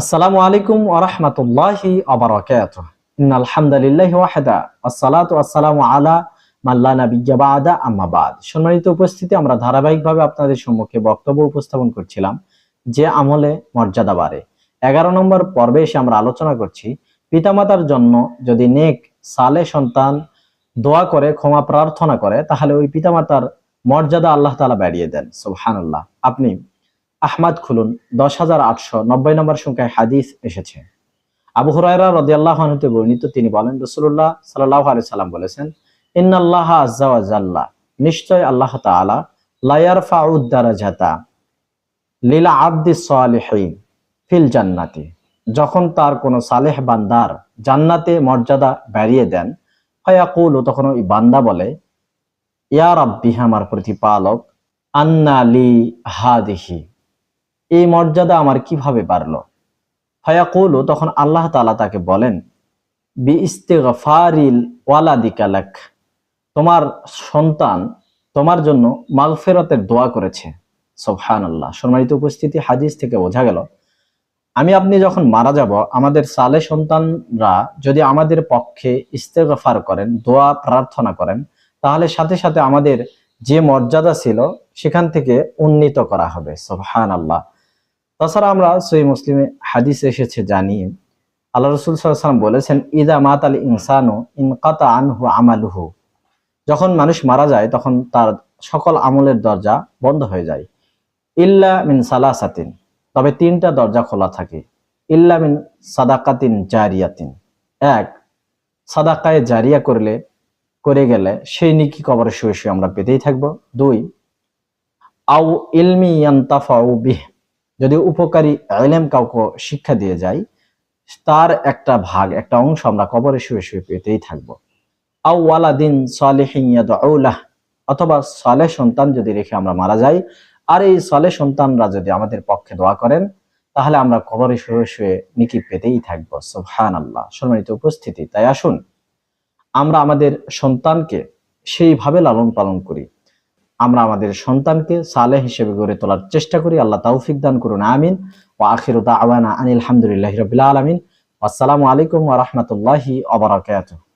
আসসালামু আলাইকুম ইন্নাল ওয়াহদা আসসালাতু আলা মাল্লা নাবিয়্যা বাদা। সম্মানিত উপস্থিতি, আমরা ধারাবাহিকভাবে আপনাদের সম্মুখে বক্তব্য উপস্থাপন করছিলাম যে আমলে মর্যাদা বাড়ে। এগারো নম্বর পর্বে এসে আমরা আলোচনা করছি, পিতামাতার জন্য যদি নেক, সালে সন্তান দোয়া করে, ক্ষমা প্রার্থনা করে, তাহলে ওই পিতামাতার মর্যাদা আল্লাহ তাআলা বাড়িয়ে দেন। সুবহানাল্লাহ। আপনি আহমাদ খুলুন, দশ হাজার আটশো নব্বই নম্বর সংখ্যায় হাদিস এসেছে। আবু হুরায়রা রদিয়াল্লাহ হতে বর্ণিত, তিনি বলেন রসুল্লাহ সাল্লাহ আলি সাল্লাম বলেছেন, ইন্নাল্লাহ আজ্জাওয়াজাল্লাহ নিশ্চয় আল্লাহ তাআলা লায়ার ফাউদ্দারাজাতা লীলা আব্দি সালিহিন ফিল জান্নাতি যখন তার কোনো সালেহ বান্দার জান্নাতে মর্যাদা বাড়িয়ে দেন, ফয়াকুল, তখন ওই বান্দা বলে, ইয়া রাব্বি আমার প্রতিপালক, আন্না লি হাদিহি এই মর্যাদা আমার কীভাবে বাড়লো? ফায়াকুল, তখন আল্লাহ তাআলা তাকে বলেন বি ইস্তেগফারিল ওয়ালাদিকালাক তোমার সন্তান তোমার জন্য মাগফেরতের দোয়া করেছে। সোফহান আল্লাহ সম্মানিত উপস্থিতি, হাদিস থেকে বোঝা গেল, আমি আপনি যখন মারা যাব, আমাদের সালে সন্তানরা যদি আমাদের পক্ষে ইস্তেগফার করেন, দোয়া প্রার্থনা করেন, তাহলে সাথে সাথে আমাদের যে মর্যাদা ছিল, সেখান থেকে উন্নীত করা হবে। সোফহান আল্লাহ তাছাড়া আমরা সই মুসলিমে হাদিস এসেছে জানি, আল্লাহ রসুল সাল্লাম বলেছেন, ইদা মাত আল ইনসানু ইনকাতা আনহু আমালুহু। যখন মানুষ মারা যায়, তখন তার সকল আমলের দরজা বন্ধ হয়ে যায়। ইল্লা মিন সালাসাতিন, তবে তিনটা দরজা খোলা থাকে। ইল্লা মিন সাদাকাতিন জারিয়াতিন, এক, সাদাকায়ে জারিয়া করলে, করে গেলে সেই নিকি কবরে শুয়ে শুয়ে আমরা পেতেই থাকব। দুই আউ ইলমি ইয়ান্তাফাউ বিহ যদি উপকারী এলেম কাউকে শিক্ষা দিয়ে যাই তার একটা ভাগ, একটা অংশ আমরা কবরে শুয়ে শুয়ে পেতেই থাকব। আউ ওয়ালাদিন সালেহিয়াদ অথবা সালেহ সন্তান যদি রেখে আমরা মারা যাই, আর এই সালে সন্তানরা যদি আমাদের পক্ষে দোয়া করেন, তাহলে আমরা কবরে শুয়ে শুয়ে নিকি পেতেই থাকব। সুবহান আল্লাহ সম্মানিত উপস্থিতি, তাই আসুন, আমরা আমাদের সন্তানকে সেইভাবে লালন পালন করি। আমরা আমাদের সন্তানকে সালেহ হিসেবে গড়ে তোলার চেষ্টা করি। আল্লাহ তৌফিক দান করুন। আমিন। ও আখির আওয়ানা আনিল আলহামদুলিল্লাহ রবিল আলমিন। আসসালামু আলাইকুম ওরহমতুল্লাহি বারাকাতুহু।